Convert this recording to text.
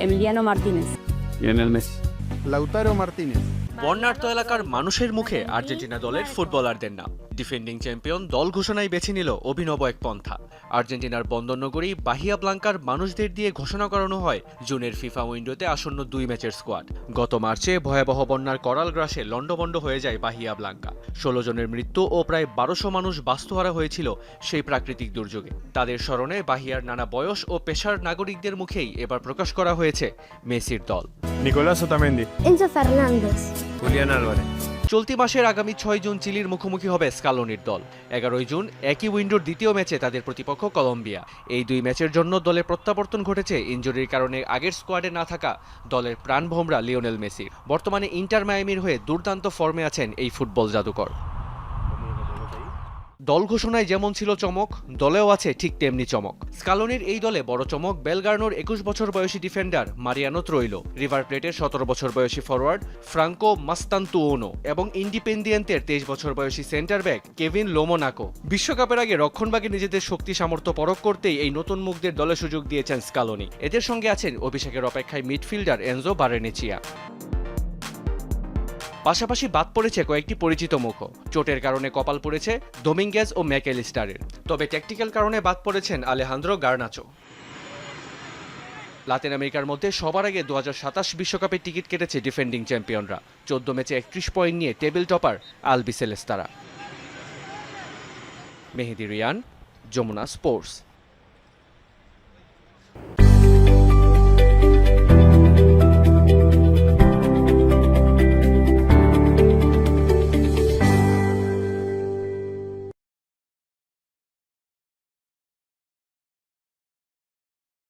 Emiliano Martínez. Lionel Messi. Lautaro Martínez. বর্ণাঢ্য এলাকার মানুষের মুখে আর্জেন্টিনা দলের ফুটবলারদের নাম। ডিফেন্ডিং চ্যাম্পিয়ন দল ঘোষণায় বেছে নিল অভিনব এক পন্থা। আর্জেন্টিনার বন্দরনগরী বাহিয়া ব্লাঙ্কার মানুষদের দিয়ে ঘোষণা করানো হয়, জুনের ফিফা উইন্ডোতে আসন্ন দুই ম্যাচের স্কোয়াড। গত মার্চে ভয়াবহ বন্যার করাল গ্রাসে লন্ডভন্ড হয়ে যায় বাহিয়া ব্লাঙ্কা। ষোলো জনের মৃত্যু ও প্রায় বারোশো মানুষ বাস্তুহারা হয়েছিল সেই প্রাকৃতিক দুর্যোগে। তাদের স্মরণে বাহিয়ার নানা বয়স ও পেশার নাগরিকদের মুখেই এবার প্রকাশ করা হয়েছে মেসির দল। Nicolás Otamendi. Enzo Fernández. Julián Álvarez. চলতি মাসের আগামী ছয় জুন চিলির মুখোমুখি হবে স্কালোনির দল এগারোই জুন একই উইন্ডোর দ্বিতীয় ম্যাচে তাদের প্রতিপক্ষ কলম্বিয়া এই দুই ম্যাচের জন্য দলে প্রত্যাবর্তন ঘটেছে ইঞ্জুরির কারণে আগের স্কোয়াডে না থাকা দলের প্রাণভোমরা লিওনেল মেসি বর্তমানে ইন্টার মায়ামির হয়ে দুর্দান্ত ফর্মে আছেন এই ফুটবল জাদুকর দল ঘোষণায় যেমন ছিল চমক, দলেও আছে ঠিক তেমনি চমক। স্কালোনির এই দলে বড় চমক বেলগার্নোর একুশ বছর বয়সী ডিফেন্ডার মারিয়ানো ত্রৈলো, রিভার প্লেটের সতেরো বছর বয়সী ফরওয়ার্ড ফ্রাঙ্কো মাস্তান্তুওনো এবং ইন্ডিপেন্ডিয়েন্টের তেইশ বছর বয়সী সেন্টার ব্যাক কেভিন লোমোনাকো। বিশ্বকাপের আগে রক্ষণভাগে নিজেদের শক্তি সামর্থ্য পরখ করতেই এই নতুন মুখদের দলে সুযোগ দিয়েছেন স্কালোনি। এদের সঙ্গে আছেন অভিষেকের অপেক্ষায় মিডফিল্ডার এনজো বারেনেচিয়া। পাশাপাশি বাদ পড়েছে কয়েকটি পরিচিত মুখ চোটের কারণে কপাল পড়েছে ডোমিঙ্গেজ ও ম্যাকেলিস্টারের। তবে ট্যাকটিক্যাল কারণে বাদ পড়েছেন আলেহান্দ্রো গার্নাচো। লাতিন আমেরিকার মধ্যে সবার আগে দু বিশ্বকাপের টিকিট কেটেছে ডিফেন্ডিং চ্যাম্পিয়নরা। চোদ্দ ম্যাচে একত্রিশ পয়েন্ট নিয়ে টেবিল টপার আলবিসেলেস্তারা। মেহেদি রিয়ান, যমুনা স্পোর্টস।